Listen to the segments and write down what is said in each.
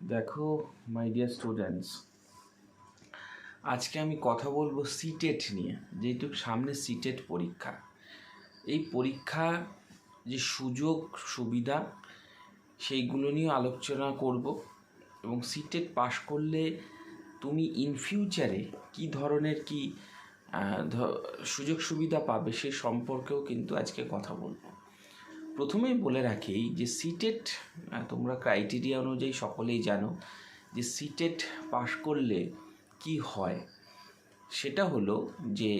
দেখো my dear students আজকে আমি কথা বলব সিটেট নিয়ে, যেহেতু সামনে সিটেট পরীক্ষা। এই পরীক্ষা যে সুযোগ, সুবিধা, সেইগুলো নিয়ে আলোচনা করব এবং সিটেট পাশ করলে তুমি ইন ফিউচারে কী ধরনের কি সুযোগ সুবিধা পাবে সে সম্পর্কেও কিন্তু আজকে কথা বলব। প্রথমেই বলে রাখি যে সিটেট তোমরা ক্রাইটেরিয়া অনুযায়ী সকলেই জানো যে সিটেট পাশ করলে কি হয়। সেটা হলো যে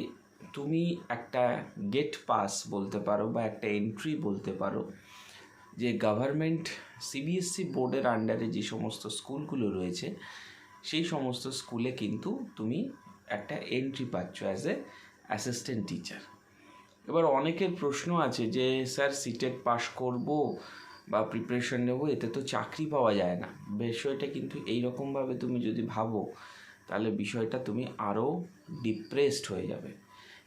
তুমি একটা গেট পাস বলতে পারো বা একটা এন্ট্রি বলতে পারো, যে গভর্নমেন্ট সিবিএসসি বোর্ডের আন্ডারে যে সমস্ত স্কুলগুলো রয়েছে, সেই সমস্ত স্কুলে কিন্তু তুমি একটা এন্ট্রি পাচ্ছ অ্যাজ এ অ্যাসিস্ট্যান্ট টিচার এবার অনেকের প্রশ্ন আছে যে, স্যার সিটেট পাস করব বা প্রিপারেশন নেব, এতে তো চাকরি পাওয়া যায় না। বিষয়টা কিন্তু এই রকমভাবে তুমি যদি ভাবো, তাহলে বিষয়টা তুমি আরও ডিপ্রেসড হয়ে যাবে।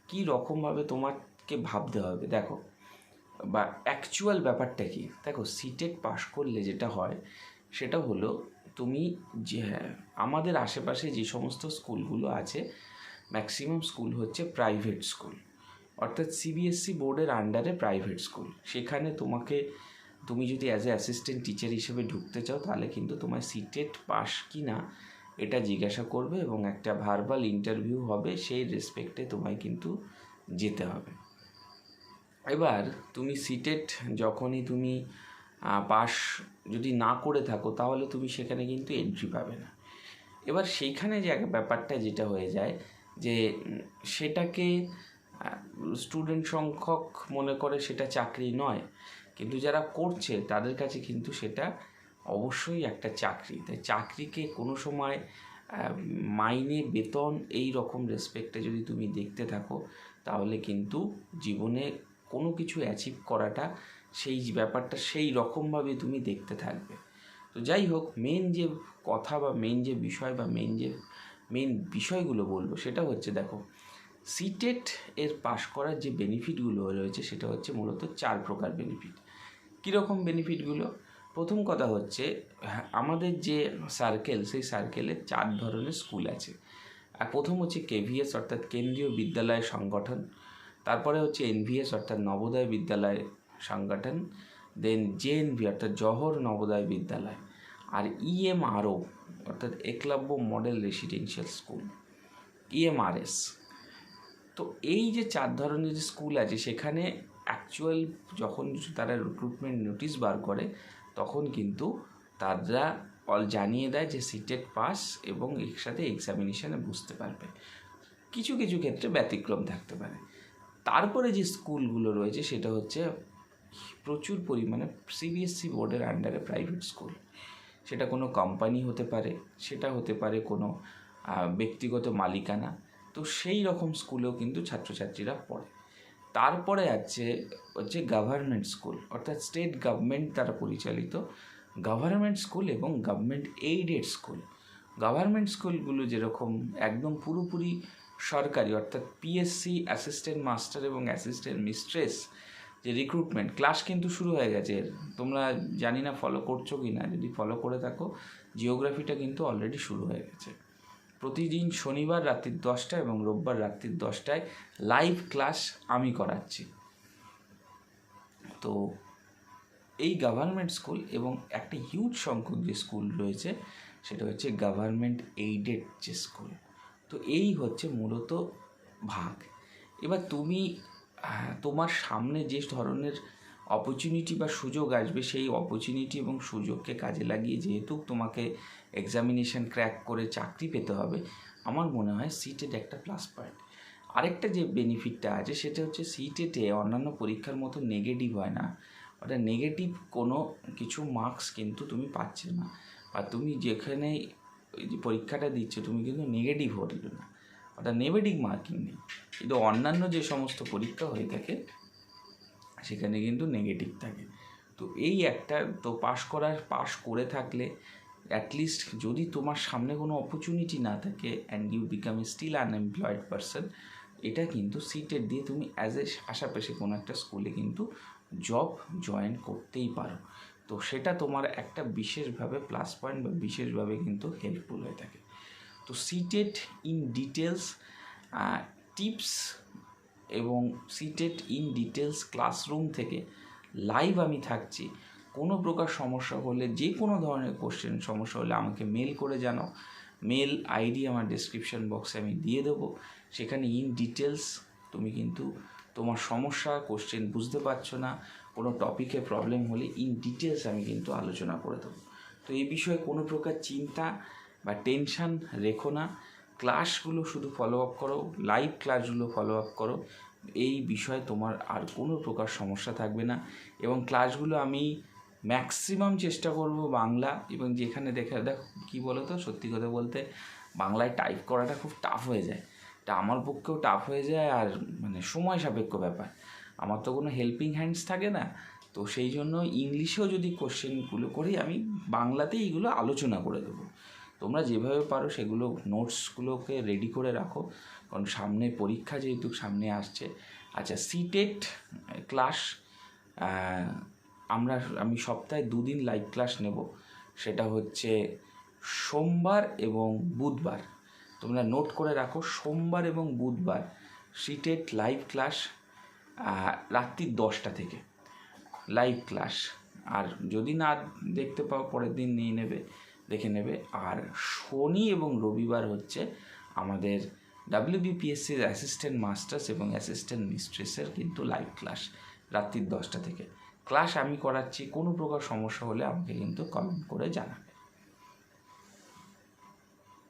কী রকমভাবে তোমাকে ভাবতে হবে? দেখো, বা অ্যাকচুয়াল ব্যাপারটা কি? দেখো সিটেট পাস করলে যেটা হয়, সেটা হলো তুমি যে, আমাদের আশেপাশে যে সমস্ত স্কুলগুলো আছে ম্যাক্সিমাম স্কুল হচ্ছে প্রাইভেট স্কুল অর্থাৎ সিবিএসসি বোর্ডের আন্ডারে প্রাইভেট স্কুল সেখানে তোমাকে, তুমি যদি অ্যাজ এ অ্যাসিস্ট্যান্ট টিচার হিসেবে ঢুকতে চাও, তাহলে কিন্তু তোমার সিটেট পাস কি না এটা জিজ্ঞাসা করবে এবং একটা ভার্বাল ইন্টারভিউ হবে, সেই রেসপেক্টে তোমায় কিন্তু যেতে হবে। এবার তুমি সিটেট যখনই তুমি পাস যদি না করে থাকো, তাহলে তুমি সেখানে কিন্তু এন্ট্রি পাবে না। এবার সেইখানে যে ব্যাপারটা যেটা হয়ে যায় যে সেটাকে স্টুডেন্ট সংখ্যক মনে করে সেটা চাকরি নয়। কিন্তু যারা করছে, তাদের কাছে কিন্তু সেটা অবশ্যই একটা চাকরি। তাই চাকরিকে কোনো সময় মাইনে, বেতন এই রকম রেসপেক্টে যদি তুমি দেখতে থাকো, তাহলে কিন্তু জীবনে কোনো কিছু অ্যাচিভ করাটা সেই ব্যাপারটা সেই রকমভাবে তুমি দেখতে থাকবে। তো যাই হোক মেন যে কথা বা মেন যে বিষয় বা মেন যে মেন বিষয়গুলো বলব, সেটা হচ্ছে দেখো সিটেট এর পাশ করার যে বেনিফিটগুলো রয়েছে সেটা হচ্ছে মূলত চার প্রকার বেনিফিট কীরকম বেনিফিটগুলো প্রথম কথা হচ্ছে হ্যাঁ, আমাদের যে সার্কেল সেই সার্কেলে চার ধরনের স্কুল আছে। আর প্রথম হচ্ছে কেভিএস অর্থাৎ কেন্দ্রীয় বিদ্যালয় সংগঠন। তারপরে হচ্ছে এনভিএস অর্থাৎ নবোদয় বিদ্যালয় সংগঠন। দেন জেএনভি অর্থাৎ জহর নবোদয় বিদ্যালয়। আর ইএমআরও অর্থাৎ Eklavya model residential school EMRS তো এই যে চার ধরনের যে স্কুল আছে, সেখানে অ্যাকচুয়াল যখন তারা রিক্রুটমেন্ট নোটিশ বার করে, তখন কিন্তু তারা অল জানিয়ে দেয় যে সিটেড পাস এবং এর সাথে এক্সামিনেশানে বুঝতে পারবে। কিছু কিছু ক্ষেত্রে ব্যতিক্রম থাকতে পারে। তারপরে যে স্কুলগুলো রয়েছে, সেটা হচ্ছে প্রচুর পরিমাণে সিবিএসসি বোর্ডের আন্ডারে প্রাইভেট স্কুল সেটা কোনো কোম্পানি হতে পারে, সেটা হতে পারে কোনো ব্যক্তিগত মালিকানা। তো সেই রকম স্কুলেও কিন্তু ছাত্রছাত্রীরা পড়ে। তারপরে আছে হচ্ছে গভর্নমেন্ট স্কুল অর্থাৎ স্টেট গভর্নমেন্ট দ্বারা পরিচালিত গভর্নমেন্ট স্কুল এবং গভর্নমেন্ট এইডেড স্কুল গভর্নমেন্ট স্কুলগুলো যেরকম একদম পুরোপুরি সরকারি, অর্থাৎ পিএসসি অ্যাসিস্ট্যান্ট মাস্টার এবং অ্যাসিস্ট্যান্ট মিস্ট্রেস যে রিক্রুটমেন্ট ক্লাস কিন্তু শুরু হয়ে গেছে। তোমরা জানি না ফলো করছ কি না যদি ফলো করে থাকো জিওগ্রাফিটা কিন্তু অলরেডি শুরু হয়ে গেছে। প্রতিদিন শনিবার রাত্রির দশটায় এবং রোববার রাত্রির দশটায় লাইভ ক্লাস আমি করাচ্ছি। তো এই গভর্নমেন্ট স্কুল এবং একটা হিউজ সংখ্যক যে স্কুল রয়েছে, সেটা হচ্ছে গভর্নমেন্ট এইডেড যে স্কুল তো এই হচ্ছে মূলত ভাগ। এবার তুমি তোমার সামনে যে ধরনের অপরচুনিটি বা সুযোগ আসবে, সেই অপরচুনিটি এবং সুযোগকে কাজে লাগিয়ে যেহেতু তোমাকে এক্সামিনেশন ক্র্যাক করে চাকরি পেতে হবে, আমার মনে হয় সিটেড একটা প্লাস পয়েন্ট আরেকটা যে বেনিফিটটা আছে সেটা হচ্ছে সিটেটে অন্যান্য পরীক্ষার মতো নেগেটিভ হয় না। অর্থাৎ নেগেটিভ কোনো কিছু মার্কস কিন্তু তুমি পাচ্ছে না। আর তুমি যেখানে পরীক্ষাটা দিচ্ছ, তুমি কিন্তু নেগেটিভ হলো না। অর্থাৎ নেগেটিভ মার্কিং নেই। কিন্তু অন্যান্য যে সমস্ত পরীক্ষা হয়ে থাকে সেখানে কিন্তু নেগেটিভ থাকে। তো এই একটা, তো পাশ করার পাশ করে থাকলে অ্যাটলিস্ট যদি তোমার সামনে কোনো অপরচুনিটি না থাকে and you become a still unemployed person এটা কিন্তু সিটের দিয়ে তুমি অ্যাজ এ আশাপাশে কোনো একটা স্কুলে কিন্তু জব জয়েন করতেই পারো। তো তো সেটা তোমার একটা বিশেষভাবে প্লাস পয়েন্ট বা বিশেষভাবে কিন্তু হেল্পফুল হয়ে থাকে। তো সিটেড ইন ডিটেলস টিপস এবং সিটেড ইন ডিটেলস ক্লাসরুম থেকে লাইভ আমি থাকছি। কোনো প্রকার সমস্যা হলে, যে কোনো ধরনের কোশ্চেন সমস্যা হলে আমাকে মেল করে জানাও। মেল আইডি আমার ডিসক্রিপশন বক্সে আমি দিয়ে দেবো। সেখানে ইন ডিটেলস তুমি কিন্তু তোমার সমস্যা কোশ্চেন বুঝতে পারছ না, কোনো টপিকে প্রবলেম হলে ইন ডিটেলস আমি কিন্তু আলোচনা করে দেবো। তো এই বিষয়ে কোনো প্রকার চিন্তা বা টেনশান রেখো না। ক্লাসগুলো শুধু ফলো আপ করো লাইভ ক্লাসগুলো ফলো আপ করো। এই বিষয়ে তোমার আর কোনো প্রকার সমস্যা থাকবে না। এবং ক্লাসগুলো আমি ম্যাক্সিমাম চেষ্টা করব বাংলা এবং যেখানে দেখে, দেখো কী বলো তো সত্যি কথা বলতে বাংলায় টাইপ করাটা খুব টাফ হয়ে যায়। তা আমার পক্ষেও টাফ হয়ে যায় আর মানে সময় সাপেক্ষ ব্যাপার। আমার তো কোনো হেল্পিং হ্যান্ডস থাকে না। তো সেই জন্য ইংলিশেও যদি কোশ্চেনগুলো করি, আমি বাংলাতেই এইগুলো আলোচনা করে দেবো। তোমরা যেভাবে পারো সেগুলো নোটসগুলোকে রেডি করে রাখো। কারণ সামনে পরীক্ষা যেহেতু সামনে আসছে। আচ্ছা সিটেট ক্লাস আমরা আমি সপ্তাহে দুদিন লাইভ ক্লাস নেব। সেটা হচ্ছে সোমবার এবং বুধবার। তোমরা নোট করে রাখো, সোমবার এবং বুধবার সিটেট লাইভ ক্লাস রাত্রি দশটা থেকে লাইভ ক্লাস আর যদি না দেখতে পাও, পরের দিন নিয়ে নেবে। দেখে নেবে। আর শনি এবং রবিবার হচ্ছে আমাদের ডাব্লিউবিপিএসসির অ্যাসিস্ট্যান্ট মাস্টার্স এবং অ্যাসিস্ট্যান্ট মিস্ট্রেসের কিন্তু লাইভ ক্লাস রাত্রির দশটা থেকে। ক্লাস আমি করাচ্ছি, কোনো প্রকার সমস্যা হলে আমাকে কিন্তু কমেন্ট করে জানাবে।